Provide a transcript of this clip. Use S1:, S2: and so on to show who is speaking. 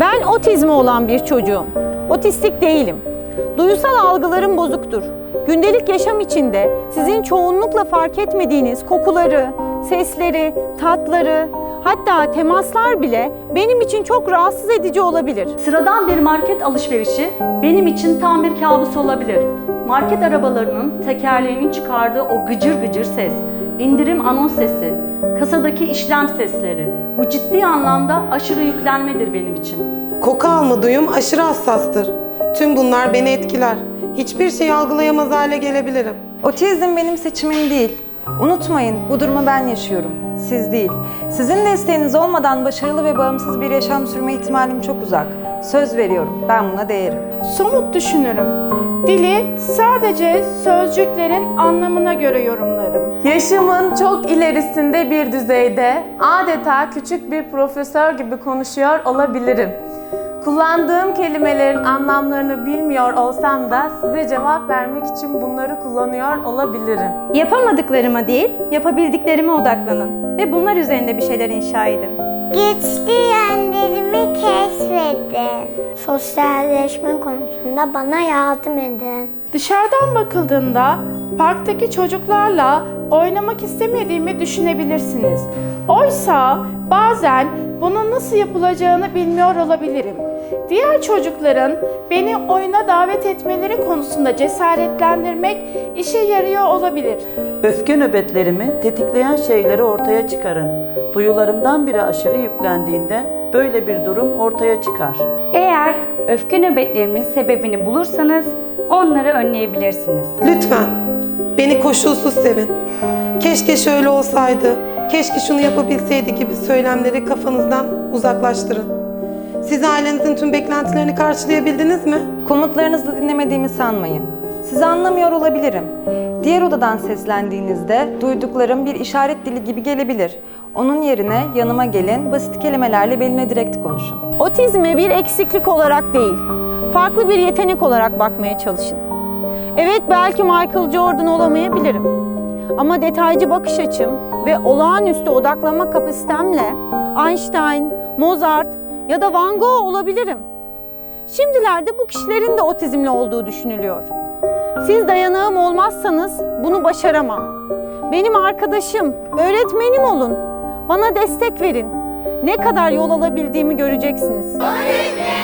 S1: Ben otizmi olan bir çocuğum. Otistik değilim. Duysal algılarım bozuktur. Gündelik yaşam içinde sizin çoğunlukla fark etmediğiniz kokuları, sesleri, tatları, hatta temaslar bile benim için çok rahatsız edici olabilir.
S2: Sıradan bir market alışverişi benim için tam bir kabus olabilir. Market arabalarının tekerleğinin çıkardığı o gıcır gıcır ses, indirim anons sesi, kasadaki işlem sesleri bu ciddi anlamda aşırı yüklenmedir benim için.
S3: Koku alma duyum aşırı hassastır. Tüm bunlar beni etkiler. Hiçbir şeyi algılayamaz hale gelebilirim.
S4: Otizm benim seçimim değil. Unutmayın, bu durumu ben yaşıyorum. Siz değil. Sizin desteğiniz olmadan başarılı ve bağımsız bir yaşam sürme ihtimalim çok uzak. Söz veriyorum, ben buna değerim.
S5: Somut düşünürüm. Dili sadece sözcüklerin anlamına göre yorumlarım.
S6: Yaşımın çok ilerisinde bir düzeyde adeta küçük bir profesör gibi konuşuyor olabilirim. Kullandığım kelimelerin anlamlarını bilmiyor olsam da size cevap vermek için bunları kullanıyor olabilirim.
S7: Yapamadıklarıma değil, yapabildiklerime odaklanın ve bunlar üzerinde bir şeyler inşa edin.
S8: Güçlü yönlerimi keşfedin. Sosyalleşme konusunda bana yardım edin.
S5: Dışarıdan bakıldığında parktaki çocuklarla oynamak istemediğimi düşünebilirsiniz. Oysa bazen bunun nasıl yapılacağını bilmiyor olabilirim. Diğer çocukların beni oyuna davet etmeleri konusunda cesaretlendirmek işe yarıyor olabilir.
S9: Öfke nöbetlerimi tetikleyen şeyleri ortaya çıkarın. Duyularımdan biri aşırı yüklendiğinde böyle bir durum ortaya çıkar.
S10: Eğer öfke nöbetlerimin sebebini bulursanız onları önleyebilirsiniz.
S3: Lütfen beni koşulsuz sevin. Keşke şöyle olsaydı, keşke şunu yapabilseydi gibi söylemleri kafanızdan uzaklaştırın. Siz ailenizin tüm beklentilerini karşılayabildiniz mi?
S4: Komutlarınızı dinlemediğimi sanmayın. Sizi anlamıyor olabilirim. Diğer odadan seslendiğinizde duyduklarım bir işaret dili gibi gelebilir. Onun yerine yanıma gelin, basit kelimelerle benimle direkt konuşun.
S1: Otizme bir eksiklik olarak değil, farklı bir yetenek olarak bakmaya çalışın. Evet belki Michael Jordan olamayabilirim. Ama detaycı bakış açım ve olağanüstü odaklanma kapasitemle Einstein, Mozart ya da Van Gogh olabilirim. Şimdilerde bu kişilerin de otizmli olduğu düşünülüyor. Siz dayanağım olmazsanız bunu başaramam. Benim arkadaşım, öğretmenim olun. Bana destek verin. Ne kadar yol alabildiğimi göreceksiniz.
S8: Olmayın.